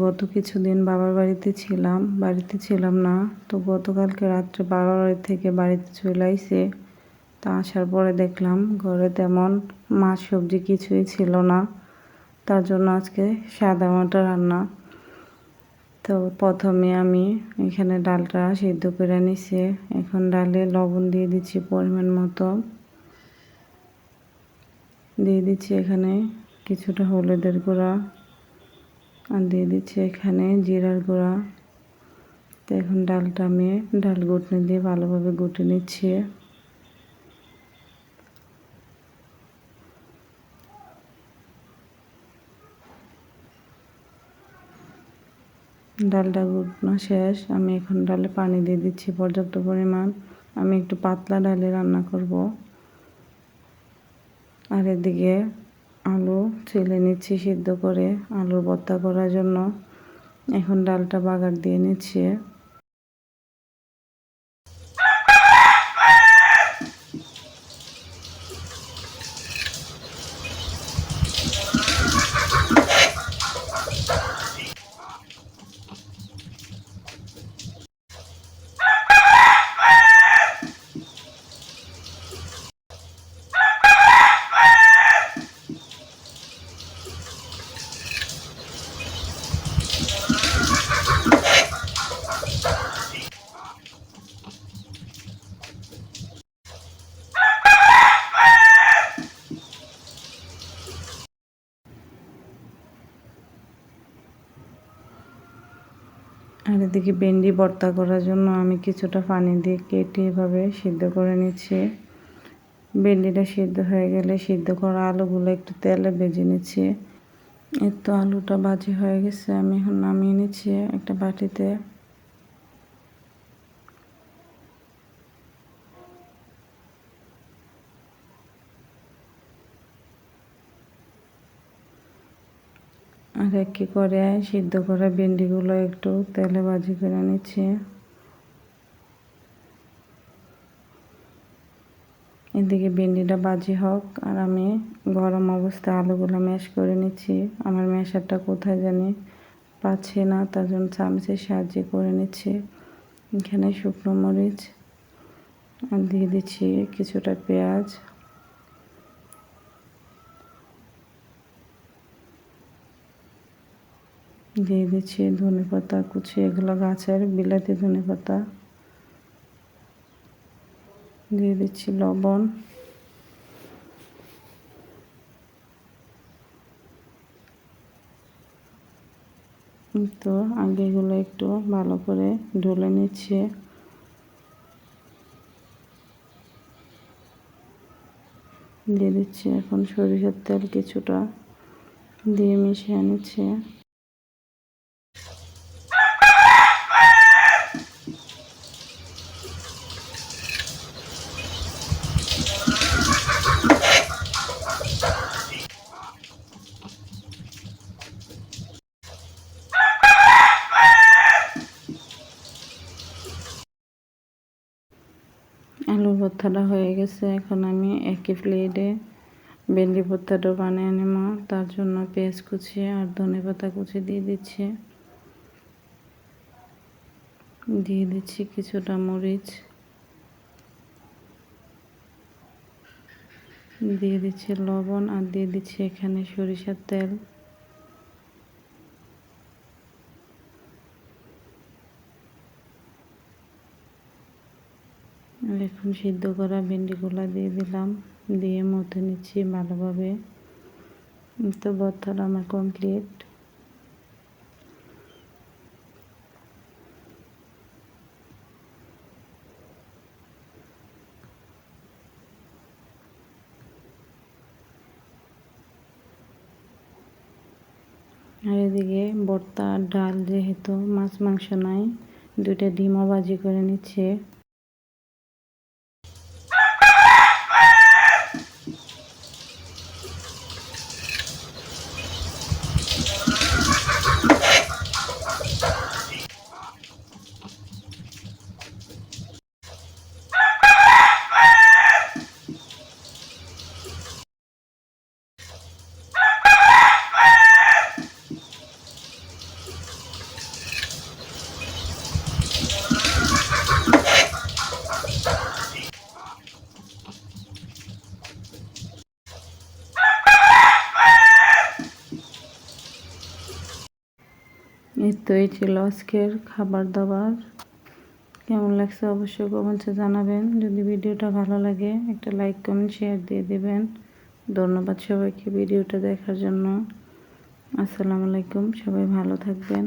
গত কিছুদিন বাবার বাড়িতে ছিলাম বাড়িতে ছিলাম না, তো গতকালকে রাত্রে বাবার বাড়ি থেকে বাড়িতে চলে আইসে, তা আসার পরে দেখলাম ঘরে তেমন মাছ সবজি কিছুই ছিল না, তার জন্য আজকে সাদা মাটা রান্না। তো প্রথমে আমি এখানে ডালটা সিদ্ধ করে নিছি, এখন ডালে লবণ দিয়ে দিচ্ছি পরিমাণ মতো। দিয়ে দিচ্ছি এখানে কিছুটা হলুদের গুঁড়া আর দিয়ে দিচ্ছি এখানে জিরার গুঁড়া। তো এখন ডালটা আমি ডাল গুটনি দিয়ে ভালোভাবে গুটে নিচ্ছি। ডালটা গুটনো শেষ। আমি এখন ডালে পানি দিয়ে দিচ্ছি পর্যাপ্ত পরিমাণ। আমি একটু পাতলা ডালে রান্না করব। আর এদিকে আলু ছেলে নিচ্ছি সিদ্ধ করে আলুর ভর্তা করার জন্য। এখন ডালটা বাগার দিয়ে নিচ্ছি। এদিকে ভেন্ডি ভর্তা করার জন্য আমি কিছুটা পানি দিয়ে কেটে এভাবে সিদ্ধ করে নিচ্ছি। ভেন্ডিটা সিদ্ধ হয়ে গেলে সিদ্ধ করা আলুগুলো একটু তেলে ভেজে নিচ্ছি। এর তো আলুটা বাজি হয়ে গেছে, আমি এখন নামিয়ে নিচ্ছি একটা বাটিতে। আর একই করে সিদ্ধ করা ভেন্ডিগুলো একটু তেলে ভাজি করে নিচ্ছি। এদিকে ভেন্ডিটা বাজি হোক, আর আমি গরম অবস্থায় আলুগুলো ম্যাশ করে নিচ্ছি। আমার ম্যাশারটা কোথায় জানি পাচ্ছি না, তার জন্য চামচের সাহায্যে করে নিচ্ছি। এখানে শুকনো মরিচ, আর দিয়ে দিচ্ছি কিছুটা পেঁয়াজ। দিয়ে দিচ্ছি ধনে পাতা কুচি, এগুলো গাছের বিলাতি ধনে পাতা। দিয়ে দিচ্ছি লবণ। তো আগে এগুলো একটু ভালো করে ঢলে নিচ্ছে। দিয়ে দিচ্ছি এখন সরিষার তেল কিছুটা। দিয়ে মিশিয়ে নিচ্ছে আলু ভর্তাটা হয়ে গেছে। এখন আমি একই প্লেটে ভেন্ডি ভর্তাটা বানিয়ে নেব। তার জন্য পেঁয়াজ কুচি আর ধনে পাতা কুচি দিয়ে দিচ্ছি। দিয়ে দিচ্ছি কিছুটা মরিচ। দিয়ে দিচ্ছি লবণ আর দিয়ে দিচ্ছি এখানে সরিষার তেল। এখন সিদ্ধ করা ভেন্ডিগুলা দিয়ে দিলাম। দিয়ে মধ্যে নিচ্ছি ভালোভাবে। তো ভর্তাটা আমার কমপ্লিট আর এদিকে ভর্তা ডাল যেহেতু মাছ মাংস নাই, দুইটা ডিমও ভাজি করে নিচ্ছে। এই তো এই ছিল আজকের খাবার দাবার। কেমন লাগছে অবশ্যই কমেন্টসে জানাবেন। যদি ভিডিওটা ভালো লাগে, একটা লাইক কমেন্ট শেয়ার দিয়ে দেবেন। ধন্যবাদ সবাইকে ভিডিওটা দেখার জন্য। আসসালামু আলাইকুম, সবাই ভালো থাকবেন।